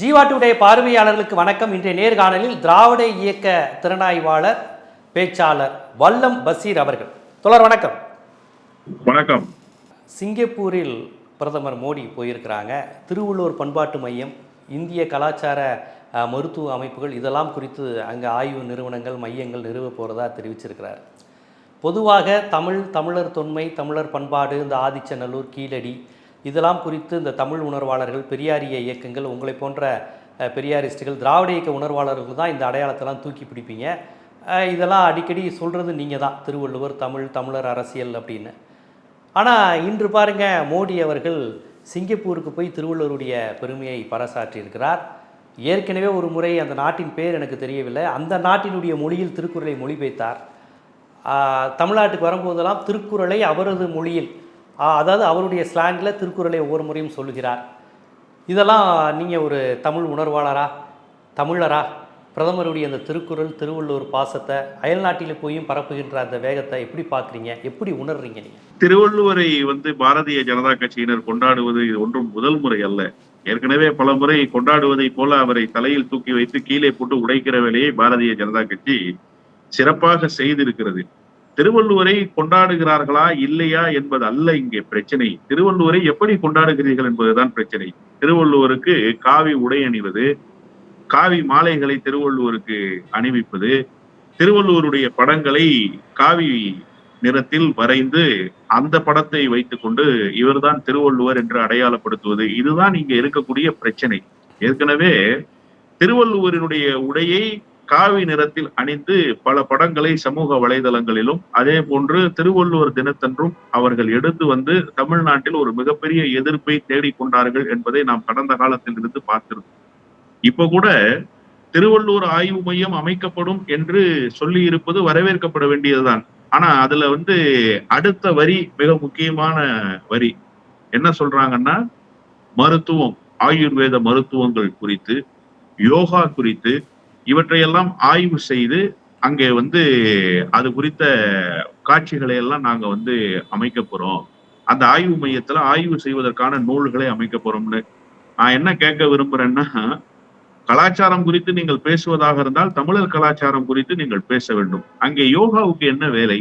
ஜீவாட்டுடைய பார்வையாளர்களுக்கு வணக்கம். இன்றைய நேர்காணலில் திராவிட இயக்க திறனாய்வாளர் பேச்சாளர் வல்லம் பசீர் அவர்கள். தொடர் வணக்கம். வணக்கம். சிங்கப்பூரில் பிரதமர் மோடி போயிருக்கிறாங்க. திருவள்ளூர் பண்பாட்டு மையம் இந்திய கலாச்சார மருத்துவ அமைப்புகள் இதெல்லாம் குறித்து அங்கே ஆய்வு நிறுவனங்கள் மையங்கள் நிறுவ போகிறதா தெரிவிச்சிருக்கிறார். பொதுவாக தமிழ் தமிழர் தொன்மை தமிழர் பண்பாடு இந்த ஆதிச்சநல்லூர் கீழடி இதெல்லாம் குறித்து இந்த தமிழ் உணர்வாளர்கள் பெரியாரிய இயக்கங்கள் உங்களை போன்ற பெரியாரிஸ்டுகள் திராவிட இயக்க உணர்வாளர்கள் தான் இந்த அடையாளத்தெல்லாம் தூக்கி பிடிப்பீங்க. இதெல்லாம் அடிக்கடி சொல்கிறது நீங்கள் தான். திருவள்ளுவர் தமிழ் தமிழர் அரசியல் அப்படின்னு. ஆனால் இன்று பாருங்க மோடி அவர்கள் சிங்கப்பூருக்கு போய் திருவள்ளுவருடைய பெருமையை பறைசாற்றியிருக்கிறார் ஏற்கனவே ஒரு முறை அந்த நாட்டின் பேர் எனக்கு தெரியவில்லை. அந்த நாட்டினுடைய மொழியில் திருக்குறளை மொழிபெயர்த்தார். தமிழ்நாட்டுக்கு வரும்போதெல்லாம் திருக்குறளை அவரது மொழியில் அதாவது அவருடைய ஸ்லாங்கில் திருக்குறளை ஒவ்வொரு முறையும் சொல்லுகிறார். இதெல்லாம் நீங்கள் ஒரு தமிழ் உணர்வாளரா தமிழரா? பிரதமருடைய அந்த திருக்குறள் திருவள்ளுவர் பாசத்தை அயல்நாட்டில் போயும் பரப்புகின்ற அந்த வேகத்தை எப்படி பார்க்குறீங்க? எப்படி உணர்றீங்க நீங்கள் திருவள்ளுவரை வந்து பாரதிய ஜனதா கட்சியினர் கொண்டாடுவது இது ஒன்றும் முதல் முறை அல்ல. ஏற்கனவே பல முறை கொண்டாடுவதை போல அவரை தலையில் தூக்கி வைத்து கீழே போட்டு உடைக்கிற வேலையை பாரதிய ஜனதா கட்சி சிறப்பாக செய்திருக்கிறது. திருவள்ளுவரை கொண்டாடுகிறார்களா இல்லையா என்பது அல்ல இங்கே பிரச்சனை. திருவள்ளுவரை எப்படி கொண்டாடுகிறீர்கள் என்பதுதான் பிரச்சனை. திருவள்ளுவருக்கு காவி உடை அணிவது காவி மாலைகளை திருவள்ளுவருக்கு அணிவிப்பது திருவள்ளுவருடைய படங்களை காவி நிறத்தில் வரைந்து அந்த படத்தை வைத்துக்கொண்டு இவர்தான் திருவள்ளுவர் என்று அடையாளப்படுத்துவது. இதுதான் இங்க இருக்கக்கூடிய பிரச்சனை. ஏற்கனவே திருவள்ளுவரினுடைய உடையை காவி நிறத்தில் அணிந்து பல படங்களை சமூக வலைதளங்களிலும் அதே போன்று திருவள்ளுவர் தினத்தன்றும் அவர்கள் எடுத்து வந்து தமிழ்நாட்டில் ஒரு மிகப்பெரிய எதிர்ப்பை தேடிக்கொண்டார்கள் என்பதை நாம் கடந்த காலத்தில் இருந்து பார்த்திருந்தோம். இப்ப கூட திருவள்ளூர் ஆய்வு மையம் அமைக்கப்படும் என்று சொல்லி இருப்பது வரவேற்கப்பட வேண்டியதுதான். ஆனா அதுல வந்து அடுத்த வரி மிக முக்கியமான வரி. என்ன சொல்றாங்கன்னா மருத்துவம் ஆயுர்வேத மருத்துவங்கள் குறித்து யோகா குறித்து இவற்றையெல்லாம் ஆய்வு செய்து அங்கே வந்து அது குறித்த காட்சிகளை எல்லாம் நாங்க வந்து அமைக்க போறோம். அந்த ஆய்வு மையத்துல ஆய்வு செய்வதற்கான நூல்களை அமைக்க போறோம்னு. நான் என்ன கேட்க விரும்புறேன்னா கலாச்சாரம் குறித்து நீங்கள் பேசுவதாக இருந்தால் தமிழர் கலாச்சாரம் குறித்து நீங்கள் பேச வேண்டும். அங்கே யோகாவுக்கு என்ன வேலை?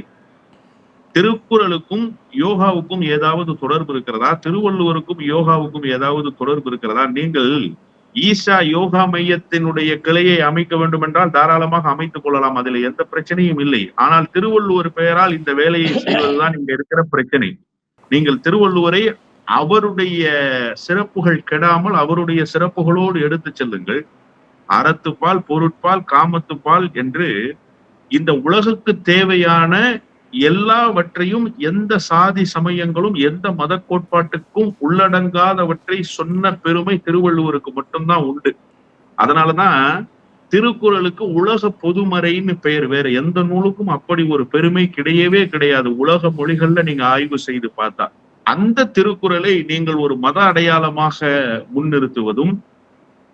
திருக்குறளுக்கும் யோகாவுக்கும் ஏதாவது தொடர்பு இருக்கிறதா? திருவள்ளுவருக்கும் யோகாவுக்கும் ஏதாவது தொடர்பு இருக்கிறதா? நீங்கள் ஈஷா யோகா மையத்தினுடைய கிளையை அமைக்க வேண்டும் என்றால் தாராளமாக அமைத்துக் கொள்ளலாம். அதில் எந்த பிரச்சனையும் இல்லை. ஆனால் திருவள்ளுவர் பெயரால் இந்த வேலையை செய்வதுதான் இங்க இருக்கிற பிரச்சனை. நீங்கள் திருவள்ளுவரை அவருடைய சிறப்புகள் கெடாமல் அவருடைய சிறப்புகளோடு எடுத்து செல்லுங்கள். அறத்துப்பால் பொருட்பால் காமத்துப்பால் என்று இந்த உலகுக்கு தேவையான எல்லாவற்றையும் எந்த சாதி சமயங்களும் எந்த மத கோட்பாட்டுக்கும் உள்ளடங்காதவற்றை சொன்ன பெருமை திருவள்ளுவருக்கு மட்டும்தான் உண்டு. அதனாலதான் திருக்குறளுக்கு உலக பொதுமறைன்னு பெயர் வேற எந்த நூலுக்கும் அப்படி ஒரு பெருமை கிடையவே கிடையாது. உலக மொழிகள்ல நீங்க ஆய்வு செய்து பார்த்தா. அந்த திருக்குறளை நீங்கள் ஒரு மத அடையாளமாக முன்னிறுத்துவதும்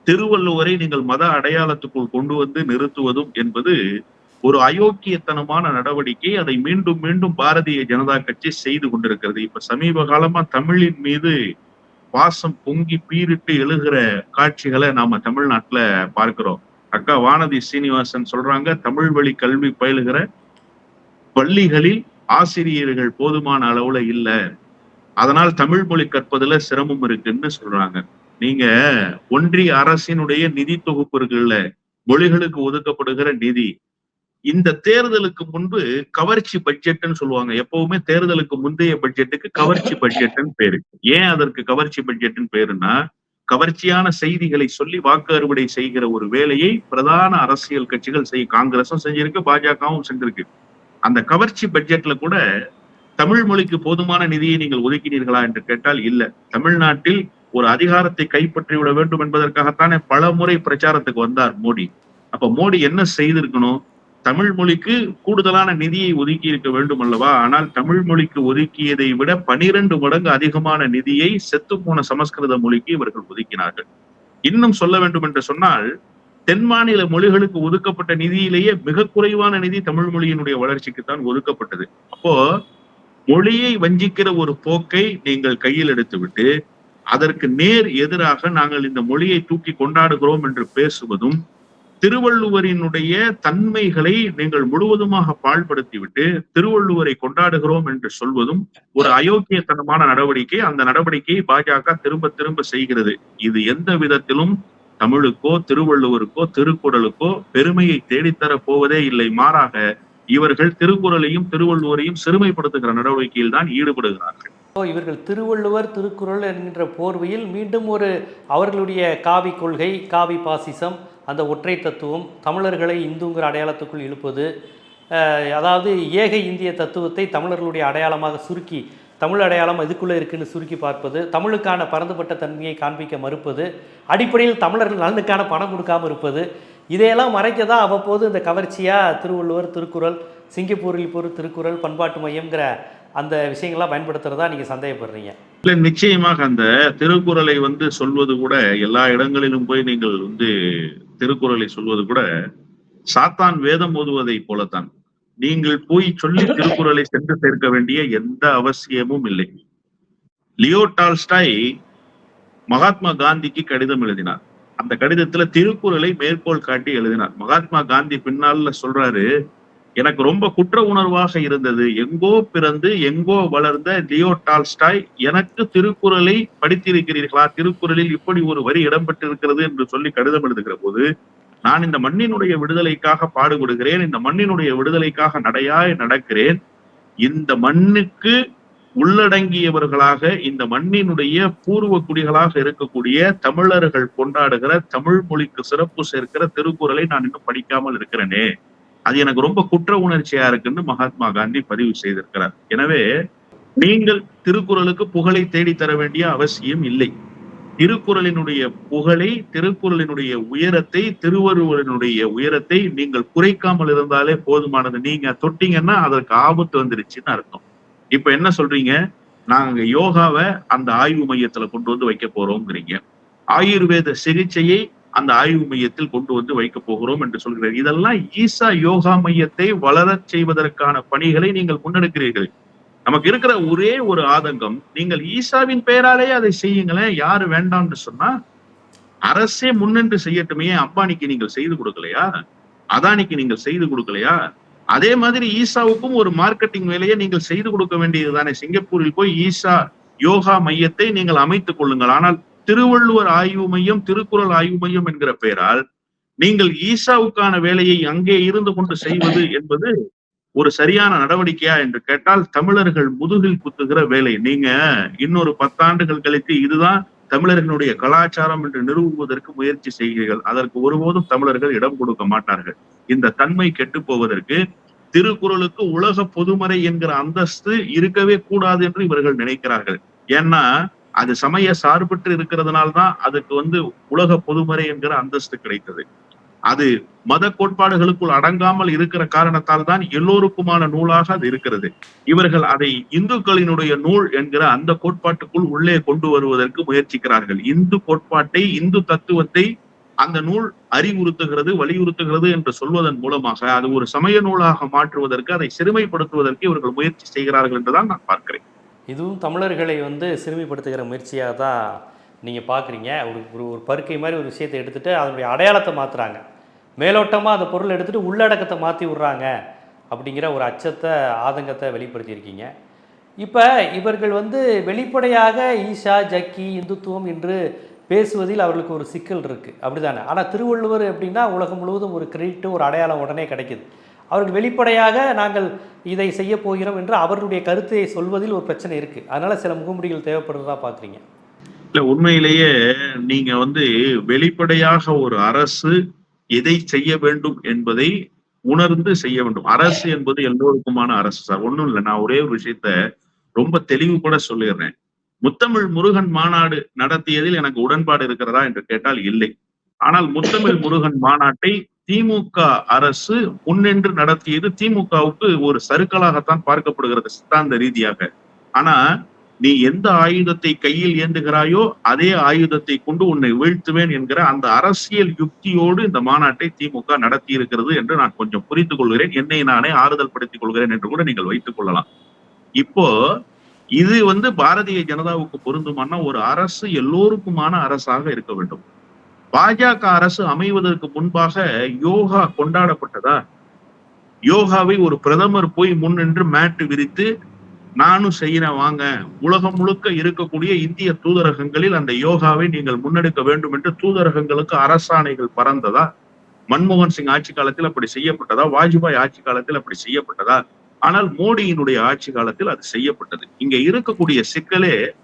திருவள்ளுவரை நீங்கள் மத அடையாளத்துக்குள் கொண்டு வந்து நிறுத்துவதும் என்பது ஒரு அயோக்கியத்தனமான நடவடிக்கை அதை மீண்டும் மீண்டும் பாரதிய ஜனதா கட்சி செய்து கொண்டிருக்கிறது. இப்ப சமீப காலமா தமிழின் மீது பாசம் பொங்கி பீரிட்டு எழுகிற காட்சிகளை நாம தமிழ்நாட்டுல பார்க்கிறோம். அக்கா வானதி சீனிவாசன் சொல்றாங்க தமிழ் வழி கல்வி பயிலுகிற பள்ளிகளில் ஆசிரியர்கள் போதுமான அளவுல இல்ல. அதனால் தமிழ் மொழி கற்பதுல சிரமம் இருக்குன்னு சொல்றாங்க. நீங்க ஒன்றிய அரசினுடைய நிதி தொகுப்பு இருக்குல்ல மொழிகளுக்கு ஒதுக்கப்படுகிற நிதி இந்த தேர்தலுக்கு முன்பு கவர்ச்சி பட்ஜெட்னு சொல்லுவாங்க. எப்பவுமே தேர்தலுக்கு முந்தைய பட்ஜெட்டுக்கு கவர்ச்சி பட்ஜெட்னு பேரு. ஏன் அதற்கு கவர்ச்சி பட்ஜெட்னு பேருன்னா கவர்ச்சியான செய்திகளை சொல்லி வாக்கு அறுவடை செய்கிற ஒரு வேலையை பிரதான அரசியல் கட்சிகள் செய் காங்கிரஸும் செஞ்சிருக்கு பாஜகவும் செஞ்சிருக்கு. அந்த கவர்ச்சி பட்ஜெட்ல கூட தமிழ் மொழிக்கு போதுமான நிதியை நீங்கள் ஒதுக்கினீர்களா என்று கேட்டால் இல்ல. தமிழ்நாட்டில் ஒரு அதிகாரத்தை கைப்பற்றி விட வேண்டும் என்பதற்காகத்தானே பல முறை பிரச்சாரத்துக்கு வந்தார் மோடி. அப்ப மோடி என்ன செய்திருக்கணும்? தமிழ் மொழிக்கு கூடுதலான நிதியை ஒதுக்கி இருக்க வேண்டும் அல்லவா? ஆனால் தமிழ் மொழிக்கு ஒதுக்கியதை விட பனிரெண்டு மடங்கு அதிகமான நிதியை செத்துப்போன சமஸ்கிருத மொழிக்கு இவர்கள் ஒதுக்கினார்கள். இன்னும் சொல்ல வேண்டும் என்று சொன்னால் தென் மாநில மொழிகளுக்கு ஒதுக்கப்பட்ட நிதியிலேயே மிக குறைவான நிதி தமிழ் மொழியினுடைய வளர்ச்சிக்கு தான் ஒதுக்கப்பட்டது. அப்போ மொழியை வஞ்சிக்கிற ஒரு போக்கை நீங்கள் கையில் எடுத்துவிட்டு அதற்கு நேர் எதிராக நாங்கள் இந்த மொழியை தூக்கி கொண்டாடுகிறோம் என்று பேசுவதும் திருவள்ளுவரினுடைய தன்மைகளை நீங்கள் முழுவதுமாக பாழ்படுத்திவிட்டு திருவள்ளுவரை கொண்டாடுகிறோம் என்று சொல்வதும் ஒரு அயோக்கியத்தனமான நடவடிக்கை. அந்த நடவடிக்கையை பாஜக திரும்ப திரும்ப செய்கிறது. இது எந்த விதத்திலும் தமிழுக்கோ திருவள்ளுவருக்கோ திருக்குறளுக்கோ பெருமையை தேடித்தர போவதே இல்லை. மாறாக இவர்கள் திருக்குறளையும் திருவள்ளுவரையும் சிறுமைப்படுத்துகிற நடவடிக்கையில் தான் ஈடுபடுகிறார்கள். இவர்கள் திருவள்ளுவர் திருக்குறள் என்கின்ற போர்வையில் மீண்டும் ஒரு அவர்களுடைய காவி கொள்கை காவி பாசிசம் அந்த ஒற்றை தத்துவம் தமிழர்களை இந்துங்கிற அடையாளத்துக்குள் இழுப்பது அதாவது ஏக இந்திய தத்துவத்தை தமிழர்களுடைய அடையாளமாக சுருக்கி தமிழ் அடையாளம் இதுக்குள்ளே இருக்குன்னு சுருக்கி பார்ப்பது தமிழுக்கான பரந்துபட்ட தன்மையை காண்பிக்க மறுப்பது அடிப்படையில் தமிழர்கள் நலனுக்கான பணம் கொடுக்காம இருப்பது இதையெல்லாம் மறைக்க தான் அவ்வப்போது இந்த கவர்ச்சியாக திருவள்ளுவர் திருக்குறள் சிங்கப்பூரில் பொறு திருக்குறள் பண்பாட்டு மையம்ங்கிற அந்த விஷயங்கள்லாம் பயன்படுத்துறதா நீங்கள் சந்தேகப்படுறீங்க. இல்லை நிச்சயமாக அந்த திருக்குறளை வந்து சொல்வது கூட எல்லா இடங்களிலும் போய் நீங்கள் வந்து திருக்குறளை சொல்வது கூட சாத்தான் வேதம் ஓதுவதை போலத்தான். நீங்கள் போய் சொல்லி திருக்குறளை சென்று சேர்க்க வேண்டிய எந்த அவசியமும் இல்லை. லியோ டால்ஸ்டாய் மகாத்மா காந்திக்கு கடிதம் எழுதினார். அந்த கடிதத்துல திருக்குறளை மேற்கோள் காட்டி எழுதினார். மகாத்மா காந்தி பின்னால சொல்றாரு எனக்கு ரொம்ப குற்ற உணர்வாக இருந்தது. எங்கோ பிறந்து எங்கோ வளர்ந்த லியோ டால்ஸ்டாய் எனக்கு திருக்குறளை படித்திருக்கிறீர்களா? திருக்குறளில் இப்படி ஒரு வரி இடம்பெற்றிருக்கிறது என்று சொல்லி கடிதம் எழுதுகிற போது நான் இந்த மண்ணினுடைய விடுதலைக்காக பாடுபடுகிறேன் இந்த மண்ணினுடைய விடுதலைக்காக நடையாய் நடக்கிறேன். இந்த மண்ணுக்கு உள்ளடங்கியவர்களாக இந்த மண்ணினுடைய பூர்வ குடிகளாக இருக்கக்கூடிய தமிழர்கள் கொண்டாடுகிற தமிழ் மொழிக்கு சிறப்பு சேர்க்கிற திருக்குறளை நான் இன்னும் படிக்காமல் இருக்கிறேனே. அது எனக்கு ரொம்ப குற்ற உணர்ச்சியா இருக்குன்னு மகாத்மா காந்தி பதிவு செய்திருக்கிறார். எனவே நீங்கள் திருக்குறளுக்கு புகழை தேடி தர வேண்டிய அவசியம் இல்லை. திருக்குறளினுடைய புகழை திருக்குறளினுடைய உயரத்தை திருவள்ளுவரினுடைய உயரத்தை நீங்கள் குறைக்காமல் இருந்தாலே போதுமானது. நீங்க தொட்டீங்கன்னா அதற்கு ஆபத்து வந்துருச்சுன்னு அர்த்தம். இப்ப என்ன சொல்றீங்க? நாங்க யோகாவை அந்த ஆய்வு மையத்துல கொண்டு வந்து வைக்க போறோம்ங்கிறீங்க. ஆயுர்வேத சிகிச்சையை அந்த ஆய்வு மையத்தில் கொண்டு வந்து வைக்கப் போகிறோம் என்று சொல்கிறார். இதெல்லாம் ஈசா யோகா மையத்தை வளரச் செய்வதற்கான பணிகளை நீங்கள் முன்னெடுக்கிறீர்கள். நமக்கு இருக்கிற ஒரே ஒரு ஆதங்கம் நீங்கள் ஈசாவின் பெயராலே அதை செய்யுங்களேன் யாரு வேண்டாம்னு சொன்னா அரசே முன்னின்று செய்யட்டுமே அம்பானிக்கு நீங்கள் செய்து கொடுக்கலையா? அதானிக்கு நீங்கள் செய்து கொடுக்கலையா? அதே மாதிரி ஈசாவுக்கும் ஒரு மார்க்கெட்டிங் வேலையை நீங்கள் செய்து கொடுக்க வேண்டியதுதானே. சிங்கப்பூரில் போய் ஈசா யோகா மையத்தை நீங்கள் அமைத்துக் கொள்ளுங்கள். ஆனால் திருவள்ளுவர் ஆய்வு மையம் திருக்குறள் ஆய்வு மையம் என்கிற பெயரால் நீங்கள் ஈசாவுக்கான வேலையை அங்கே இருந்து கொண்டு செய்வது என்பது ஒரு சரியான நடவடிக்கையா என்று கேட்டால் தமிழர்கள் முதுகில் குத்துகிற வேலை. நீங்க இன்னொரு பத்தாண்டுகள் கழித்து இதுதான் தமிழர்களுடைய கலாச்சாரம் என்று நிறுவுவதற்கு முயற்சி செய்கிறீர்கள். அதற்கு ஒருபோதும் தமிழர்கள் இடம் கொடுக்க மாட்டார்கள். இந்த தன்மை கெட்டு போவதற்கு திருக்குறளுக்கு உலக பொதுமறை என்கிற அந்தஸ்து இருக்கவே கூடாது என்று இவர்கள் நினைக்கிறார்கள். ஏன்னா அது சமய சார்பற்று இருக்கிறதுனால்தான் அதுக்கு வந்து உலக பொதுமறை என்கிற அந்தஸ்து கிடைத்தது. அது மத கோட்பாடுகளுக்குள் அடங்காமல் இருக்கிற காரணத்தால் தான் எல்லோருக்குமான நூலாக அது இருக்கிறது. இவர்கள் அதை இந்துக்களினுடைய நூல் என்கிற அந்த கோட்பாட்டுக்குள் உள்ளே கொண்டு வருவதற்கு முயற்சிக்கிறார்கள். இந்து கோட்பாட்டை இந்து தத்துவத்தை அந்த நூல் அறிவுறுத்துகிறது வலியுறுத்துகிறது என்று சொல்வதன் மூலமாக அது ஒரு சமய நூலாக மாற்றுவதற்கு அதை சிறுமைப்படுத்துவதற்கு இவர்கள் முயற்சி செய்கிறார்கள் என்றுதான் நான் பார்க்கிறேன். இதுவும் தமிழர்களை வந்து சிறுமிப்படுத்துகிற முயற்சியாக தான் நீங்கள் பார்க்குறீங்க ஒரு ஒரு ஒரு பருக்கை மாதிரி ஒரு விஷயத்தை எடுத்துகிட்டு அதனுடைய அடையாளத்தை மாற்றுறாங்க மேலோட்டமாக அந்த பொருளை எடுத்துகிட்டு உள்ளடக்கத்தை மாற்றி விட்றாங்க அப்படிங்கிற ஒரு அச்சத்தை ஆதங்கத்தை வெளிப்படுத்தியிருக்கீங்க இப்போ இவர்கள் வந்து வெளிப்படையாக ஈஷா ஜக்கி இந்துத்துவம் என்று பேசுவதில் அவர்களுக்கு ஒரு சிக்கல் இருக்குது அப்படிதானே? ஆனால் திருவள்ளுவர் எப்படின்னா உலகம் முழுவதும் ஒரு கிரெடிட்டு ஒரு அடையாளம் உடனே கிடைக்குது. அவர்கள் வெளிப்படையாக நாங்கள் இதை செய்ய போகிறோம் என்று அவர்களுடைய கருத்தை சொல்வதில் ஒரு பிரச்சனை இருக்குது அதனால் சில முகமுடிகள் தேவைப்படுறதா பார்க்குறீங்க இல்ல உண்மையிலேயே நீங்க வந்து வெளிப்படையாக ஒரு அரசு எதை செய்ய வேண்டும் என்பதை உணர்ந்து செய்ய வேண்டும். அரசு என்பது எல்லோருக்குமான அரசு சார். ஒண்ணும் இல்லை நான் ஒரே ஒரு விஷயத்த ரொம்ப தெளிவு கூட சொல்லிடுறேன். முத்தமிழ் முருகன் மாநாடு நடத்தியதில் எனக்கு உடன்பாடு இருக்கிறதா என்று கேட்டால் இல்லை. ஆனால் முத்தமிழ் முருகன் மாநாட்டை திமுக அரசு முன்னின்று நடத்தியது திமுகவுக்கு ஒரு சருக்களாகத்தான் பார்க்கப்படுகிறது சித்தாந்த ரீதியாக. ஆனா நீ எந்த ஆயுதத்தை கையில் ஏந்துகிறாயோ அதே ஆயுதத்தை கொண்டு உன்னை வீழ்த்துவேன் என்கிற அந்த அரசியல் யுக்தியோடு இந்த மாநாட்டை திமுக நடத்தி இருக்கிறது என்று நான் கொஞ்சம் புரிந்து கொள்கிறேன் என்னை நானே ஆறுதல் படுத்திக் கொள்கிறேன் என்று கூட நீங்கள் வைத்துக் கொள்ளலாம். இப்போ இது வந்து பாரதிய ஜனதாவுக்கு பொருந்துமானா ஒரு அரசு எல்லோருக்குமான அரசாக இருக்க வேண்டும். பாஜக அரசு அமைவதற்கு முன்பாக யோகா கொண்டாடப்பட்டதா? யோகாவை ஒரு பிரதமர் போய் முன்னின்று மேட்டு விரித்து நானும் செய்யறேன் வாங்க. உலகம் முழுக்க இருக்கக்கூடிய இந்திய தூதரகங்களில் அந்த யோகாவை நீங்கள் முன்னெடுக்க வேண்டும் என்று தூதரகங்களுக்கு அரசாணைகள் பறந்ததா? மன்மோகன் சிங் ஆட்சி காலத்தில் அப்படி செய்யப்பட்டதா? வாஜ்பாய் ஆட்சி காலத்தில் அப்படி செய்யப்பட்டதா? ஆனால் மோடியினுடைய ஆட்சி காலத்தில் அது செய்யப்பட்டது. இங்க இருக்கக்கூடிய சிக்கலே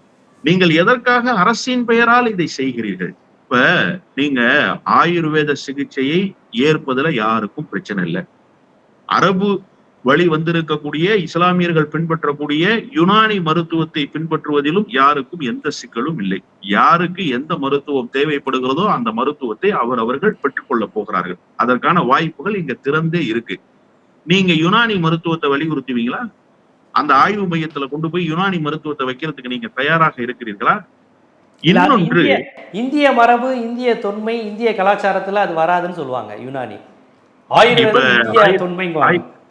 நீங்கள் எதற்காக அரசின் பெயரால் இதை செய்கிறீர்கள்? இப்ப நீங்க ஆயுர்வேத சிகிச்சையை ஏற்பதுல யாருக்கும் பிரச்சனை இல்லை. அரபு வழி வந்திருக்கக்கூடிய இஸ்லாமியர்கள் பின்பற்றக்கூடிய யுனானி மருத்துவத்தை பின்பற்றுவதிலும் யாருக்கும் எந்த சிக்கலும் இல்லை. யாருக்கு எந்த மருத்துவம் தேவைப்படுகிறதோ அந்த மருத்துவத்தை அவர் அவர்கள் பெற்றுக்கொள்ள போகிறார்கள். அதற்கான வாய்ப்புகள் இங்க திறந்தே இருக்கு. நீங்க யுனானி மருத்துவத்தை வலியுறுத்துவீங்களா? அந்த ஆய்வு மையத்துல கொண்டு போய் யுனானி மருத்துவத்தை வைக்கிறதுக்கு நீங்க தயாராக இருக்கிறீர்களா? இன்னொன்று. இந்திய மரபு இந்திய தொன்மை இந்திய கலாச்சாரத்துல அது வராதுன்னு சொல்லுவாங்க யுனானி.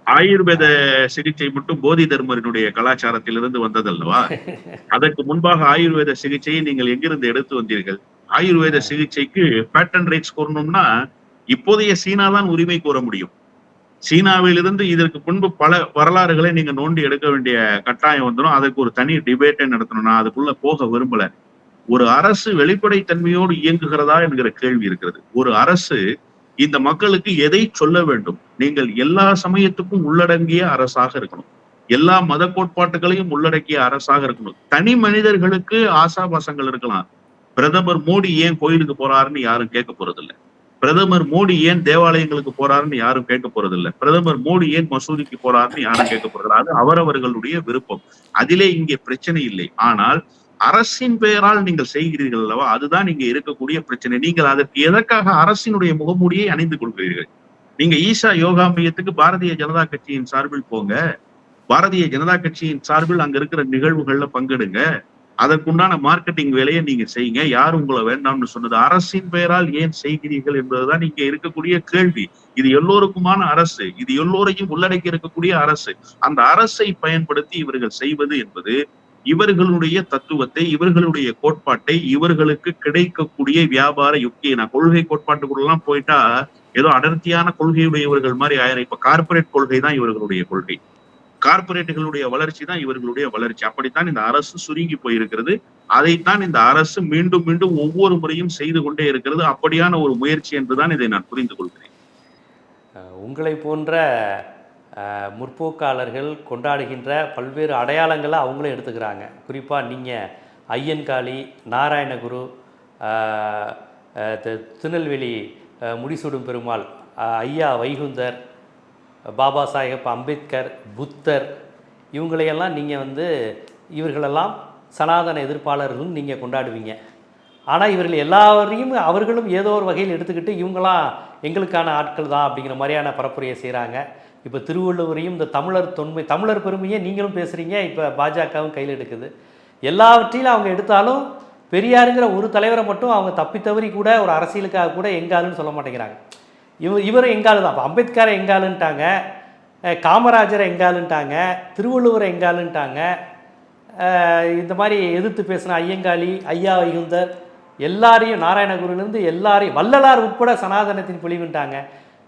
ஆயுர்வேத சிகிச்சை மட்டும் போதி தர்மரினுடைய கலாச்சாரத்திலிருந்து வந்ததல்லவா? அதற்கு முன்பாக ஆயுர்வேத சிகிச்சையை நீங்கள் எங்கிருந்து எடுத்து வந்தீர்கள்? ஆயுர்வேத சிகிச்சைக்கு பேட்டன் ரைட்ஸ் கோரணும்னா இப்போதைய சீனா தான் உரிமை கோர முடியும். சீனாவிலிருந்து இதற்கு முன்பு பல வரலாறுகளை நீங்க நோண்டி எடுக்க வேண்டிய கட்டாயம் வந்துடும் அதற்கு ஒரு தனி டிபேட்டை நடத்தணும் நான் அதுக்குள்ள போக விரும்பல. ஒரு அரசு வெளிப்படைத்தன்மையோடு இயங்குகிறதா என்கிற கேள்வி இருக்கிறது. ஒரு அரசு இந்த மக்களுக்கு எதை சொல்ல வேண்டும்? நீங்கள் எல்லா சமயத்துக்கும் உள்ளடங்கிய அரசாக இருக்கணும். எல்லா மத கோட்பாட்டுகளையும் உள்ளடக்கிய அரசாக இருக்கணும். தனி மனிதர்களுக்கு ஆசாபாசங்கள் இருக்கலாம். பிரதமர் மோடி ஏன் கோயிலுக்கு போறாருன்னு யாரும் கேட்க போறதில்ல. பிரதமர் மோடி ஏன் தேவாலயங்களுக்கு போறாருன்னு யாரும் கேட்க போறதில்ல. பிரதமர் மோடி ஏன் மசூதிக்கு போறாருன்னு யாரும் கேட்க போறதில்ல. அது அவரவர்களுடைய விருப்பம். அதிலே இங்கே பிரச்சனை இல்லை. ஆனால் அரசின் பெயரால் நீங்கள் செய்கிறீர்கள் அல்லவா? அதுதான் நீங்க இருக்கக்கூடிய பிரச்சனை. நீங்கள் அதற்கு எதற்காக அரசினுடைய முகமூடியை அணிந்து கொள்கிறீர்கள்? நீங்க ஈஷா யோகா மையத்துக்கு பாரதிய ஜனதா கட்சியின் சார்பில் போங்க. பாரதிய ஜனதா கட்சியின் சார்பில் அங்க இருக்கிற நிகழ்வுகள்ல பங்கெடுங்க. அதற்குண்டான மார்க்கெட்டிங் வேலையை நீங்க செய்யுங்க. யார் உங்களை வேண்டாம்னு சொன்னது அரசின் பெயரால் ஏன் செய்கிறீர்கள் என்பதுதான் இங்க இருக்கக்கூடிய கேள்வி. இது எல்லோருக்குமான அரசு. இது எல்லோரையும் உள்ளடக்கி இருக்கக்கூடிய அரசு. அந்த அரசை பயன்படுத்தி இவர்கள் செய்வது என்பது இவர்களுடைய தத்துவத்தை இவர்களுடைய கோட்பாட்டை இவர்களுக்கு கிடைக்கக்கூடிய வியாபார யுக்தியை நான் கொள்கை கோட்பாட்டுக்குள்ளலாம் போயிட்டா ஏதோ அடர்த்தியான கொள்கையுடையவர்கள் மாதிரி ஆயிரம். இப்ப கார்ப்பரேட் கொள்கை தான் இவர்களுடைய கொள்கை. கார்ப்பரேட்டுகளுடைய வளர்ச்சி தான் இவர்களுடைய வளர்ச்சி. அப்படித்தான் இந்த அரசு சுருங்கி போயிருக்கிறது. அதைத்தான் இந்த அரசு மீண்டும் மீண்டும் ஒவ்வொரு முறையும் செய்து கொண்டே இருக்கிறது. அப்படியான ஒரு முயற்சி என்றுதான் இதை நான் புரிந்து கொள்கிறேன். உங்களை போன்ற முற்போக்காளர்கள் கொண்டாடுகின்ற பல்வேறு அடையாளங்களை அவங்களும் எடுத்துக்கிறாங்க. குறிப்பாக நீங்கள் ஐயன்காளி நாராயணகுரு திருநெல்வேலி முடிசூடும் பெருமாள் ஐயா வைகுந்தர் பாபா சாஹேப் அம்பேத்கர் புத்தர் இவங்களையெல்லாம் நீங்கள் வந்து இவர்களெல்லாம் சனாதன எதிர்ப்பாளர்களும் நீங்கள் கொண்டாடுவீங்க. ஆனால் இவர்கள் எல்லாரையும் அவர்களும் ஏதோ ஒரு வகையில் எடுத்துக்கிட்டு இவங்களாம் எங்களுக்கான ஆட்கள் தான் அப்படிங்கிற மாதிரியான பரப்புரையை செய்கிறாங்க இப்போ திருவள்ளுவரையும் இந்த தமிழர் தொன்மை தமிழர் பெருமையை நீங்களும் பேசுகிறீங்க இப்போ பாஜகவும் கையில் எடுக்குது. எல்லாவற்றையும் அவங்க எடுத்தாலும் பெரியாருங்கிற ஒரு தலைவரை மட்டும் அவங்க தப்பி தவறி கூட ஒரு அரசியலுக்காக கூட எங்காலுன்னு சொல்ல மாட்டேங்கிறாங்க. இவ இவரும் எங்காலு தான். அப்போ அம்பேத்கரை எங்காலுன்ட்டாங்க காமராஜரை எங்காலுன்ட்டாங்க திருவள்ளுவரை எங்காலுன்ட்டாங்க இந்த மாதிரி எதிர்த்து பேசின ஐயங்காளி ஐயா வைகுந்தர் எல்லாரையும் நாராயணகுருலேருந்து எல்லாரையும் வள்ளலார் உட்பட சனாதனத்தின் பொழிவுன்ட்டாங்க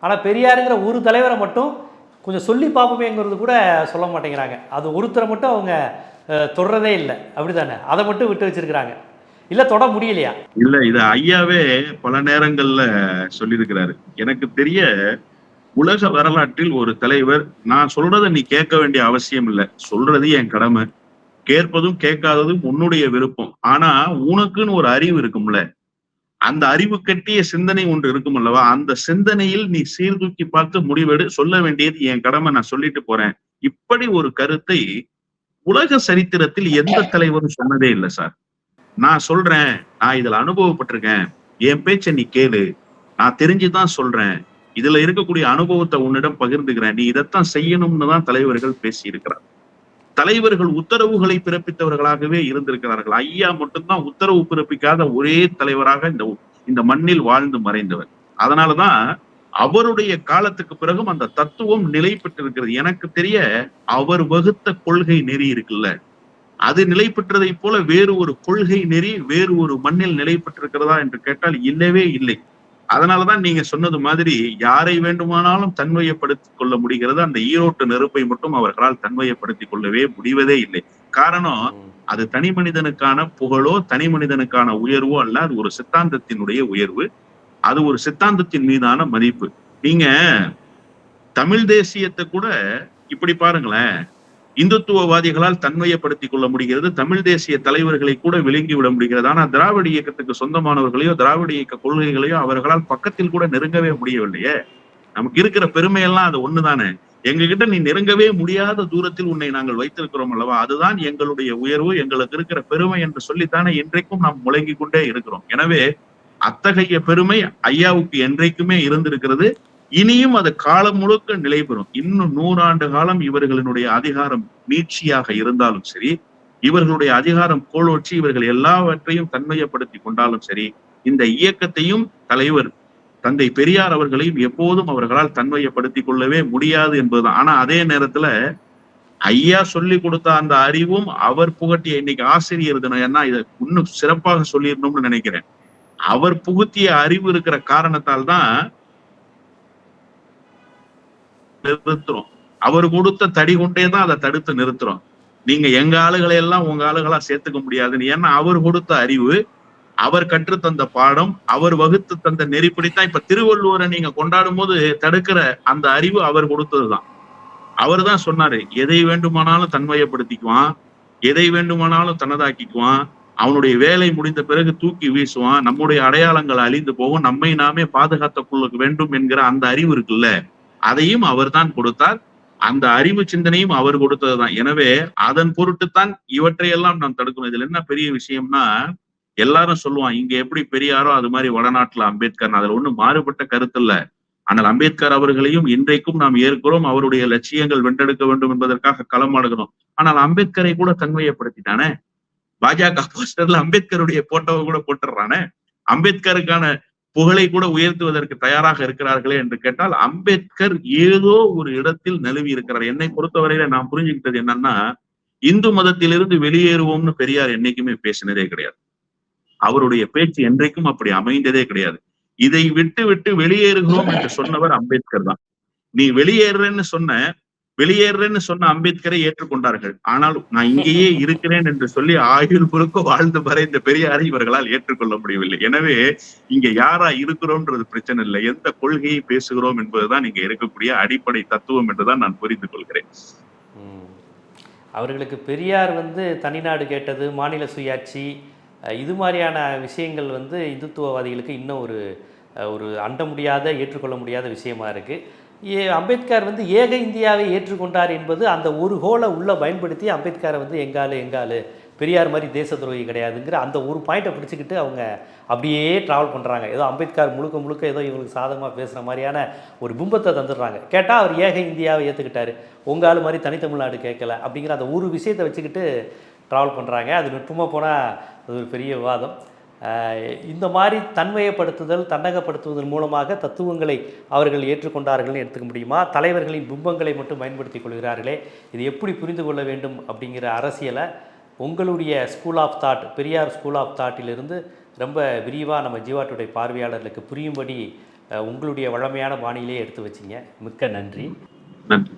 ஆனால் பெரியாருங்கிற ஒரு தலைவரை மட்டும் கொஞ்சம் சொல்லி பார்ப்போமேங்கிறது கூட சொல்ல மாட்டேங்கிறாங்க. அது ஒருத்தரை மட்டும் அவங்க தொடரதே இல்லை. அப்படிதானே அதை மட்டும் விட்டு வச்சிருக்கிறாங்க. இல்லை தொட முடியலையா? இல்ல இது ஐயாவே பல நேரங்கள்ல சொல்லியிருக்கிறாரு. எனக்கு தெரிய உலக வரலாற்றில் ஒரு தலைவர் நான் சொல்றதை நீ கேட்க வேண்டிய அவசியம் இல்லை. சொல்றது என் கடமை. கேட்பதும் கேட்காததும் உன்னுடைய விருப்பம். ஆனா உனக்குன்னு ஒரு அறிவு இருக்கும்ல. அந்த அறிவு கட்டிய சிந்தனை ஒன்று இருக்கும் அல்லவா? அந்த சிந்தனையில் நீ சீர்தூக்கி பார்த்து முடிவெடு. சொல்ல வேண்டியது என் கடமை. நான் சொல்லிட்டு போறேன். இப்படி ஒரு கருத்தை உலக சரித்திரத்தில் எந்த தலைவரும் சொன்னதே இல்லை சார். நான் சொல்றேன். நான் இதுல அனுபவப்பட்டிருக்கேன். என் பேச்ச நீ கேளு. நான் தெரிஞ்சுதான் சொல்றேன். இதுல இருக்கக்கூடிய அனுபவத்தை உன்னிடம் பகிர்ந்துக்கிறேன். நீ இதைத்தான் செய்யணும்னு தான் தலைவர்கள் பேசி இருக்கிறார் தலைவர்கள் உத்தரவுகளை பிறப்பித்தவர்களாகவே இருந்திருக்கிறார்கள். ஐயா மட்டும்தான் உத்தரவு பிறப்பிக்காத ஒரே தலைவராக இந்த இந்த மண்ணில் வாழ்ந்து மறைந்தவர். அதனாலதான் அவருடைய காலத்துக்கு பிறகும் அந்த தத்துவம் நிலை பெற்றிருக்கிறது. எனக்கு தெரிய அவர் வகுத்த கொள்கை நெறி இருக்குல்ல. அது நிலை பெற்றதை போல வேறு ஒரு கொள்கை நெறி வேறு ஒரு மண்ணில் நிலை பெற்றிருக்கிறதா என்று கேட்டால் இல்லவே இல்லை. அதனாலதான் நீங்க சொன்னது மாதிரி யாரை வேண்டுமானாலும் தன்மையப்படுத்திக் கொள்ள முடிகிறது. அந்த ஈரோட்டு நெருப்பை மட்டும் அவர்களால் தன்மையப்படுத்திக் கொள்ளவே முடிவதே இல்லை. காரணம் அது தனி மனிதனுக்கான புகழோ தனி மனிதனுக்கான உயர்வோ அல்ல அது ஒரு சித்தாந்தத்தினுடைய உயர்வு. அது ஒரு சித்தாந்தத்தின் மீதான மதிப்பு. நீங்க தமிழ் தேசியத்தை கூட இப்படி பாருங்களேன். இந்துத்துவவாதிகளால் தன்மையப்படுத்திக் கொள்ள முடிகிறது. தமிழ் தேசிய தலைவர்களை கூட விளங்கி விட முடிகிறது. ஆனா திராவிட இயக்கத்துக்கு சொந்தமானவர்களையோ திராவிட இயக்க கொள்கைகளையோ அவர்களால் பக்கத்தில் கூட நெருங்கவே முடியவில்லையே. நமக்கு இருக்கிற பெருமையெல்லாம் அது ஒண்ணுதானே? எங்க கிட்ட நீ நெருங்கவே முடியாத தூரத்தில் உன்னை நாங்கள் வைத்திருக்கிறோம் அல்லவா? அதுதான் எங்களுடைய உயர்வு எங்களுக்கு இருக்கிற பெருமை என்று சொல்லித்தானே இன்றைக்கும் நாம் முழங்கி கொண்டே இருக்கிறோம். எனவே அத்தகைய பெருமை ஐயாவுக்கு என்றைக்குமே இருந்திருக்கிறது. இனியும் அது காலம் முழுக்க நிலை பெறும். இன்னும் நூறாண்டு காலம் இவர்களினுடைய அதிகாரம் மீட்சியாக இருந்தாலும் சரி இவர்களுடைய அதிகாரம் கோலோச்சி இவர்கள் எல்லாவற்றையும் தன்மையப்படுத்தி கொண்டாலும் சரி இந்த இயக்கத்தையும் தலைவர் தந்தை பெரியார் அவர்களையும் எப்போதும் அவர்களால் தன்மையப்படுத்திக் கொள்ளவே முடியாது என்பதுதான். ஆனா அதே நேரத்துல ஐயா சொல்லி கொடுத்த அந்த அறிவும் அவர் புகட்டிய இன்னைக்கு ஆசிரியர் தினம். ஏன்னா இதை இன்னும் சிறப்பாக சொல்லிடணும்னு நினைக்கிறேன். அவர் புகுத்திய அறிவு இருக்கிற காரணத்தால் தான் நிறுத்துறோம். அவர் கொடுத்த தடி கொண்டே தான் அதை தடுத்து நிறுத்துறோம். நீங்க எங்க ஆளுகளை எல்லாம் உங்க ஆளுகளா சேர்த்துக்க முடியாதுன்னு ஏன்னா அவர் கொடுத்த அறிவு அவர் கற்றுத்தந்த பாடம் அவர் வகுத்து தந்த நெறிப்படித்தான் இப்ப திருவள்ளுவரை நீங்க கொண்டாடும் போது தடுக்கிற அந்த அறிவு அவர் கொடுத்ததுதான். அவர் தான் சொன்னாரு எதை வேண்டுமானாலும் தன்மையப்படுத்திக்குவான் எதை வேண்டுமானாலும் தனதாக்கிக்குவான் அவனுடைய வேலை முடிந்த பிறகு தூக்கி வீசுவான் நம்முடைய அடையாளங்கள் அழிந்து போகும் நம்மை நாமே பாதுகாத்துக் கொள்ள வேண்டும் என்கிற அந்த அறிவு இருக்குல்ல? அதையும் அவர்தான் கொடுத்தார். அந்த அறிவு சிந்தனையும் அவர் கொடுத்ததுதான். எனவே அதன் பொருட்டுத்தான் இவற்றையெல்லாம் நாம் தடுக்கணும். இதுல என்ன பெரிய விஷயம்னா எல்லாரும் சொல்லுவான் இங்க எப்படி பெரியாரோ அது மாதிரி வடநாட்டுல அம்பேத்கர் அதுல ஒண்ணும் மாறுபட்ட கருத்து இல்ல. ஆனால் அம்பேத்கர் அவர்களையும் இன்றைக்கும் நாம் ஏற்கிறோம். அவருடைய லட்சியங்கள் வென்றெடுக்க வேண்டும் என்பதற்காக களமாடுகிறோம். ஆனால் அம்பேத்கரை கூட தன்மையப்படுத்திட்டானே. பாஜக போஸ்டர்ல அம்பேத்கருடைய போட்டோவை கூட போட்டுடுறானே. அம்பேத்கருக்கான புகழை கூட உயர்த்துவதற்கு தயாராக இருக்கிறார்களே என்று கேட்டால் அம்பேத்கர் ஏதோ ஒரு இடத்தில் நிலவி இருக்கிறார். என்னை பொறுத்தவரையில நான் புரிஞ்சுக்கிட்டது என்னன்னா இந்து மதத்திலிருந்து வெளியேறுவோம்னு பெரியார் என்னைக்குமே பேசினதே கிடையாது. அவருடைய பேச்சு என்றைக்கும் அப்படி அமைந்ததே கிடையாது. இதை விட்டு விட்டு வெளியேறுகிறோம் என்று சொன்னவர் அம்பேத்கர் தான். நீ வெளியேறுறேன்னு சொன்ன வெளியேறுறேன்னு சொன்ன அம்பேத்கரை ஏற்றுக்கொண்டார்கள். ஆனால் நான் இங்கேயே இருக்கிறேன் என்று சொல்லி ஆயுள் முழுக்க வாழ்ந்து வர இந்த பெரியாரை இவர்களால் ஏற்றுக்கொள்ள முடியவில்லை. எனவே இங்க யாரா இருக்கிறோம்ன்றது பிரச்சனை இல்லை. எந்த கொள்கையை பேசுகிறோம் என்பதுதான் இங்க இருக்கக்கூடிய அடிப்படை தத்துவம் என்றுதான் நான் புரிந்து கொள்கிறேன். அவர்களுக்கு பெரியார் வந்து தனிநாடு கேட்டது மாநில சுயாட்சி இது மாதிரியான விஷயங்கள் வந்து இந்துத்துவவாதிகளுக்கு இன்னும் ஒரு ஒரு அண்ட முடியாத ஏற்றுக்கொள்ள முடியாத விஷயமா இருக்குது அம்பேத்கர் வந்து ஏக இந்தியாவை ஏற்றுக்கொண்டார் என்பது அந்த ஒரு ஹோலை உள்ளே பயன்படுத்தி அம்பேத்கரை வந்து எங்காலு எங்காலு பெரியார் மாதிரி தேச துரோகி கிடையாதுங்கிற அந்த ஒரு பாயிண்ட்டை பிடிச்சிக்கிட்டு அவங்க அப்படியே ட்ராவல் பண்ணுறாங்க ஏதோ அம்பேத்கர் முழுக்க முழுக்க ஏதோ இவங்களுக்கு சாதகமாக பேசுகிற மாதிரியான ஒரு பிம்பத்தை தந்துடுறாங்க. கேட்டால் அவர் ஏக இந்தியாவை ஏற்றுக்கிட்டாரு உங்கள் ஆள் மாதிரி தனித்தமிழ்நாடு கேட்கல அப்படிங்கிற அந்த ஒரு விஷயத்தை வச்சுக்கிட்டு ட்ராவல் பண்ணுறாங்க அது நுட்பமாக போனால் அது ஒரு பெரிய விவாதம். இந்த மாதிரி தன்மையப்படுத்துதல் தன்னகப்படுத்துவதன் மூலமாக தத்துவங்களை அவர்கள் ஏற்றுக்கொண்டார்கள்னு எடுத்துக்க முடியுமா? தலைவர்களின் பிம்பங்களை மட்டும் பயன்படுத்திக் கொள்கிறார்களே. இது எப்படி புரிந்து கொள்ள வேண்டும் அப்படிங்கிற அரசியலை உங்களுடைய school of thought Periyar school of தாட்டிலிருந்து ரொம்ப விரிவாக நம்ம ஜீவாட்டுடைய பார்வையாளர்களுக்கு புரியும்படி உங்களுடைய வழமையான பாணியிலே எடுத்து வச்சிங்க. மிக்க நன்றி. நன்றி.